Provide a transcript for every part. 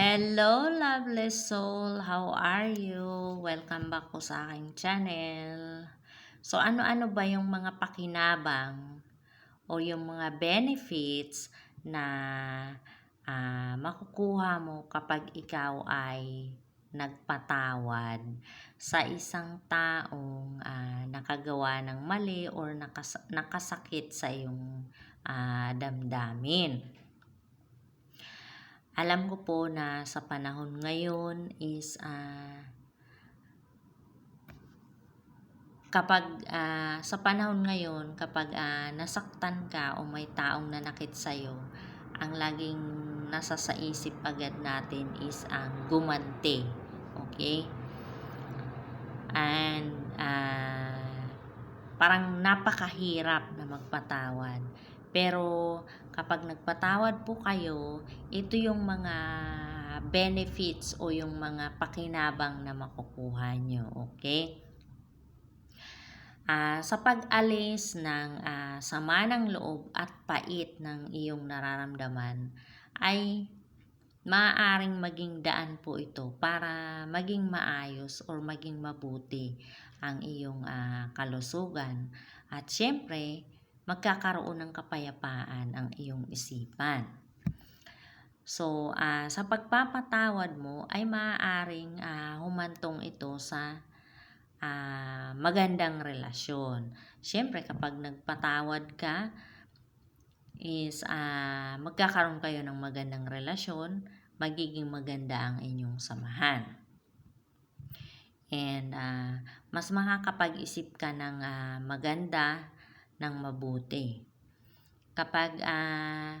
Hello, lovely soul! How are you? Welcome back po sa aking channel. So, ano-ano ba yung mga pakinabang o yung mga benefits na ah, makukuha mo kapag ikaw ay nagpatawad sa isang taong ah, nakagawa ng mali or nakas- nakasakit sa iyong ah, damdamin? Alam ko po na sa panahon ngayon is ah, kapag ah, sa panahon ngayon kapag ah, nasaktan ka o may taong nanakit sa iyo, ang laging nasa sa isip agad natin is ang gumante. Okay? And ah, parang napakahirap na magpatawad. Pero kapag nagpatawad po kayo, ito yung mga benefits o yung mga pakinabang na makukuha nyo. Okay? Ah, sa pag-alis ng ah, sama ng loob at pait ng iyong nararamdaman ay maaaring maging daan po ito para maging maayos or maging mabuti ang iyong ah, kalusugan. At syempre, magkakaroon ng kapayapaan ang iyong isipan. So, ah, sa pagpapatawad mo ay maaaring ah, humantong ito sa ah, magandang relasyon. Siyempre, kapag nagpatawad ka, is ah, magkakaroon kayo ng magandang relasyon, magiging maganda ang inyong samahan. And ah, mas makakapag-isip ka ng ah, maganda ng mabuti. Kapag ah,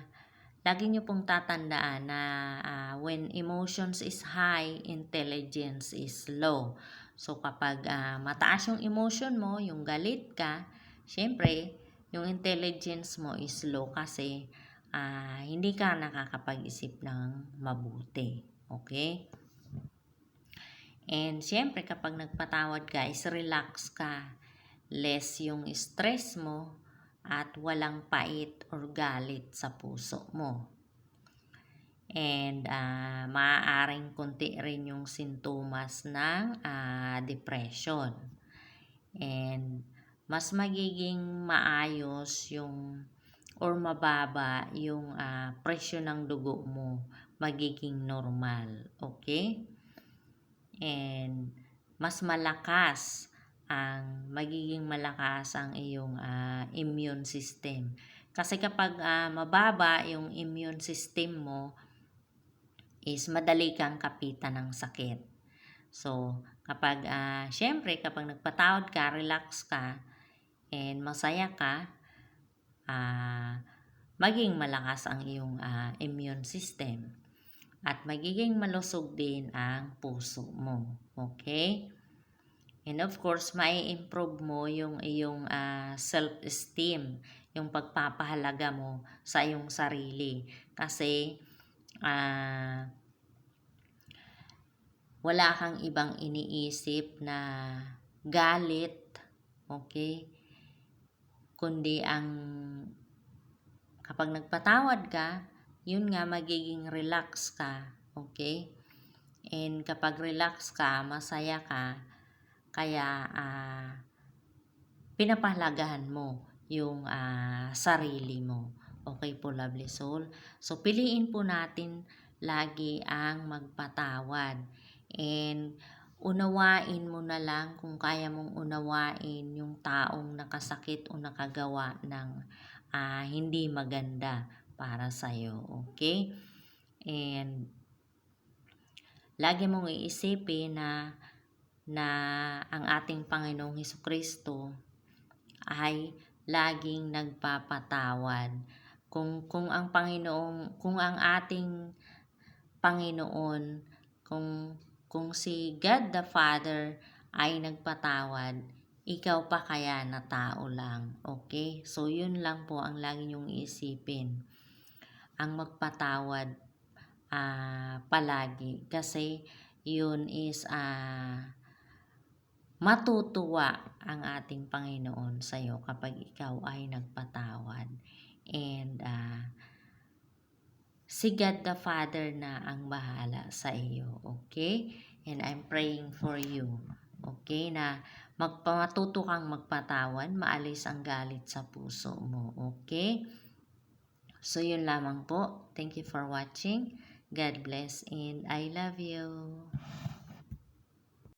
lagi niyo pong tatandaan na ah, when emotions is high, intelligence is low. So kapag ah, mataas yung emotion mo, yung galit ka, syempre, yung intelligence mo is low kasi ah, hindi ka nakakapag-isip ng mabuti. Okay? And syempre, kapag nagpatawad ka, is relax ka less yung stress mo at walang pait or galit sa puso mo. And uh, maaaring konti rin yung sintomas ng uh, depression. And mas magiging maayos yung or mababa yung uh, presyo ng dugo mo magiging normal. Okay? And mas malakas ang magiging malakas ang iyong uh, immune system. Kasi kapag uh, mababa yung immune system mo, is madali kang kapitan ng sakit. So, kapag, uh, syempre, kapag nagpatawad ka, relax ka, and masaya ka, uh, maging malakas ang iyong uh, immune system. At magiging malusog din ang puso mo. Okay? And of course, may improve mo yung iyong uh, self-esteem, yung pagpapahalaga mo sa iyong sarili. Kasi uh, wala kang ibang iniisip na galit, okay? Kundi ang kapag nagpatawad ka, yun nga magiging relax ka, okay? And kapag relax ka, masaya ka, kaya uh, pinapahalagahan mo yung uh, sarili mo. Okay po, lovely soul? So, piliin po natin lagi ang magpatawad. And unawain mo na lang kung kaya mong unawain yung taong nakasakit o nakagawa ng uh, hindi maganda para sa'yo. Okay? And lagi mong iisipin na na ang ating Panginoong Heso Kristo ay laging nagpapatawad. Kung kung ang Panginoong kung ang ating Panginoon kung kung si God the Father ay nagpatawad, ikaw pa kaya na tao lang. Okay? So, yun lang po ang lagi niyong isipin. Ang magpatawad uh, palagi. Kasi, yun is uh, matutuwa ang ating Panginoon sa iyo kapag ikaw ay nagpatawad. And uh, si God the Father na ang bahala sa iyo. Okay? And I'm praying for you. Okay? Na magpamatuto kang magpatawan, maalis ang galit sa puso mo. Okay? So, yun lamang po. Thank you for watching. God bless and I love you.